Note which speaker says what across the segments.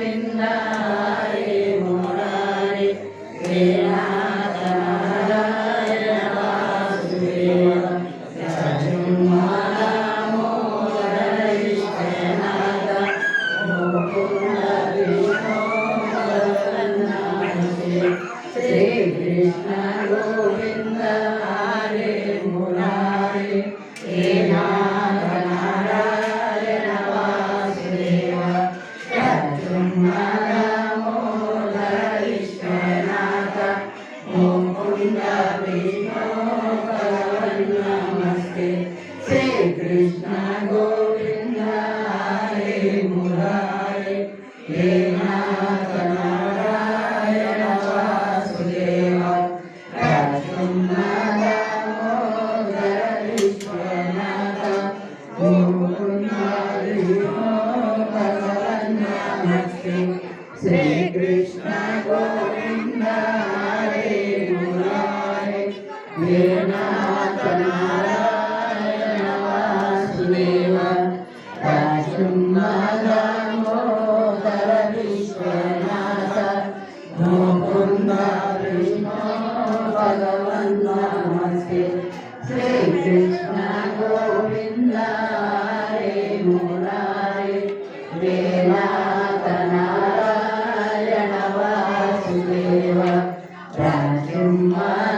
Speaker 1: Govinda Hare Sri Krishna Mukunda Vishnu భగవన్ నమస్తే శ్రీ కృష్ణ గోవింద హరే మురారి హే నాథ నారాయణ వాసుదేవ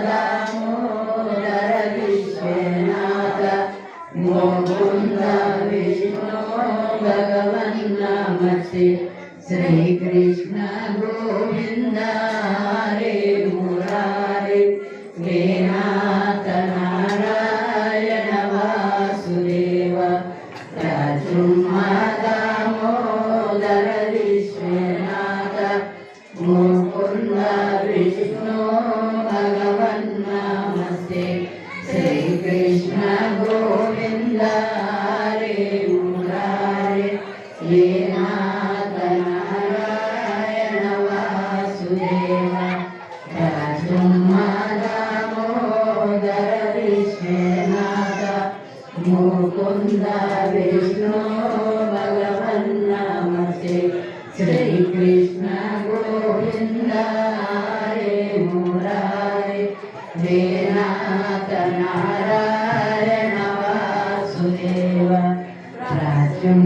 Speaker 1: రాజుమోదర విశ్వనాథ ముకుంద విష్ణు భగవన్ నమస్తే శ్రీ కృష్ణ గోవింద హరే మురారి హే నాథ నారాయణ వాసుదేవ రాజుమాదామోదర విశ్వనాథ ముకుంద విష్ణు భగవన్ నమస్తే. శ్రీ కృష్ణ గోవింద హరే మురారి హే శ్రీనాథ నారాయణ వాసుదేవ రాజ్యం